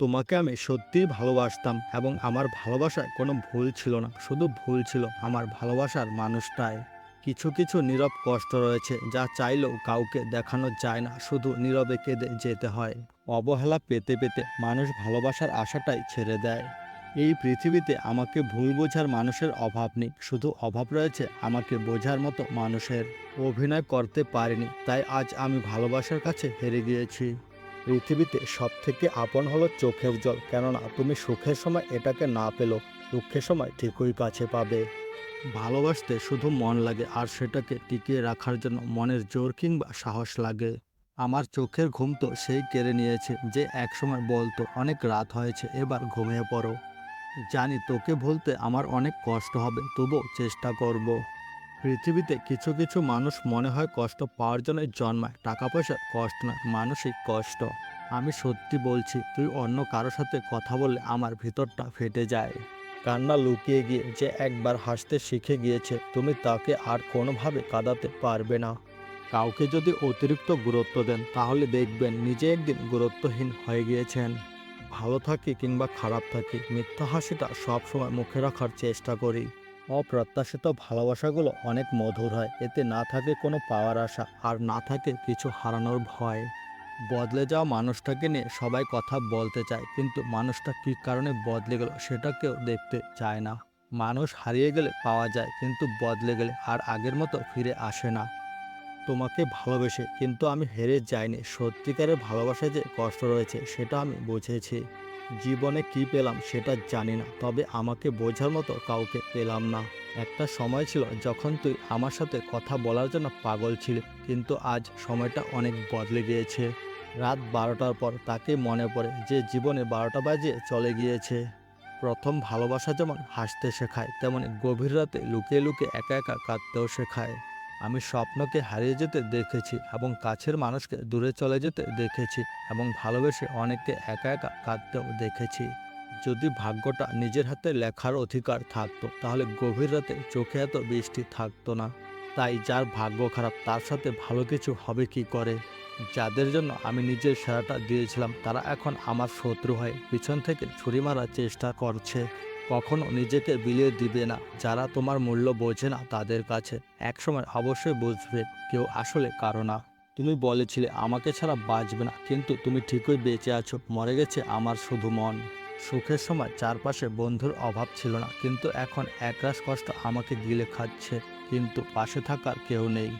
তোমাকে আমি সত্যিই ভালোবাসতাম এবং আমার ভালোবাসায় কোনো ভুল ছিল না। শুধু ভুল ছিল আমার ভালোবাসার মানুষটাই। কিছু কিছু নীরব কষ্ট রয়েছে যা চাইলেও কাউকে দেখানো যায় না। শুধু নীরবে কেঁদে যেতে হয়। অবহেলা পেতে পেতে মানুষ ভালোবাসার আশাটাই ছেড়ে দেয়। এই পৃথিবীতে আমাকে ভুল বোঝার মানুষের অভাব নেই। শুধু অভাব রয়েছে আমাকে বোঝার মতো মানুষের। অভিনয় করতে পারিনি, তাই আজ আমি ভালোবাসার কাছে হেরে গিয়েছি। পৃথিবীতে সব থেকে আপন হলো চোখের জল। কেননা, তুমি সুখের সময় এটাকে না পেল দুঃখের সময় ঠিকই কাছে পাবে। ভালোবাসতে শুধু মন লাগে, আর সেটাকে টিকিয়ে রাখার জন্য মনের জোর কিংবা সাহস লাগে। আমার চোখের ঘুম তো সেই কেড়ে নিয়েছে যে একসময় বলতো অনেক রাত হয়েছে, এবার ঘুমিয়ে পড়ো। জানি তোকে ভুলতে আমার অনেক কষ্ট হবে, তবুও চেষ্টা করব। পৃথিবীতে কিছু কিছু মানুষ মনে হয় কষ্ট পাওয়ার জন্য জন্মায়। টাকা পয়সার কষ্ট না মানসিক কষ্ট। আমি সত্যি বলছি, তুই অন্য কারোর সাথে কথা বললে আমার ভিতরটা ফেটে যায়। কান্না লুকিয়ে গিয়ে যে একবার হাসতে শিখে গিয়েছে, তুমি তাকে আর কোনোভাবে কাঁদাতে পারবে না। কাউকে যদি অতিরিক্ত গুরুত্ব দেন, তাহলে দেখবেন নিজে একদিন গুরুত্বহীন হয়ে গিয়েছেন। ভালো থাকি কিংবা খারাপ থাকি, মিথ্যা হাসিটা সবসময় মুখে রাখার চেষ্টা করি। অপ্রত্যাশিত ভালোবাসাগুলো অনেক মধুর হয়। এতে না থাকে কোনো পাওয়ার আশা, আর না থাকে কিছু হারানোর ভয়। বদলে যাওয়া মানুষটাকে নিয়ে সবাই কথা বলতে চায়, কিন্তু মানুষটা কী কারণে বদলে গেল সেটা কেউ দেখতে চায় না। মানুষ হারিয়ে গেলে পাওয়া যায়, কিন্তু বদলে গেলে আর আগের মতো ফিরে আসে না। তোমাকে ভালোবেসে, কিন্তু আমি হেরে যাইনি। সত্যিকারের ভালোবাসায় যে কষ্ট রয়েছে, সেটা আমি বুঝেছি। জীবনে কি পেলাম, সেটা জানি না, তবে আমাকে বোঝার মতো কাউকে পেলাম না। একটা সময় ছিল যখন তুই আমার সাথে কথা বলার জন্য পাগল ছিলি, কিন্তু আজ সময়টা অনেক বদলে গিয়েছে। রাত বারোটার পর তাকে মনে পড়ে যে জীবনে বারোটা বাজে চলে গিয়েছে। প্রথম ভালোবাসা যেমন হাসতে শেখায়, তেমন গভীর রাতে লুকিয়ে লুকিয়ে একা একা কাঁদতেও শেখায়। আমি স্বপ্নকে হারিয়ে যেতে দেখেছি এবং কাছের মানুষকে দূরে চলে যেতে দেখেছি এবং ভালোবেসে অনেককে একা একা কাঁদতেও দেখেছি। যদি ভাগ্যটা নিজের হাতে লেখার অধিকার থাকতো, তাহলে গভীর রাতে চোখে এত বৃষ্টি থাকতো না। তাই যার ভাগ্য খারাপ, তার সাথে ভালো কিছু হবে কি করে? যাদের জন্য আমি নিজের সেরাটা দিয়েছিলাম, তারা এখন আমার শত্রু হয়ে পিছন থেকে ছুরি মারার চেষ্টা করছে। কখনো নিজেকে বিলিয়ে দিবে না। যারা তোমার মূল্য বোঝে না, তাদের কাছে একসময় অবশ্যই বুঝবে কেউ আসলে কারও না। তুমি বলেছিলে, আমাকে ছাড়া বাঁচবে না। কিন্তু তুমি ঠিকই বেঁচে আছো। মরে গেছে আমার শুধু মন। সুখের সময় চারপাশে বন্ধুর অভাব ছিল না, কিন্তু এখন একরাশ কষ্ট আমাকে গিলে খাচ্ছে। কিন্তু পাশে থাকার কেউ নেই।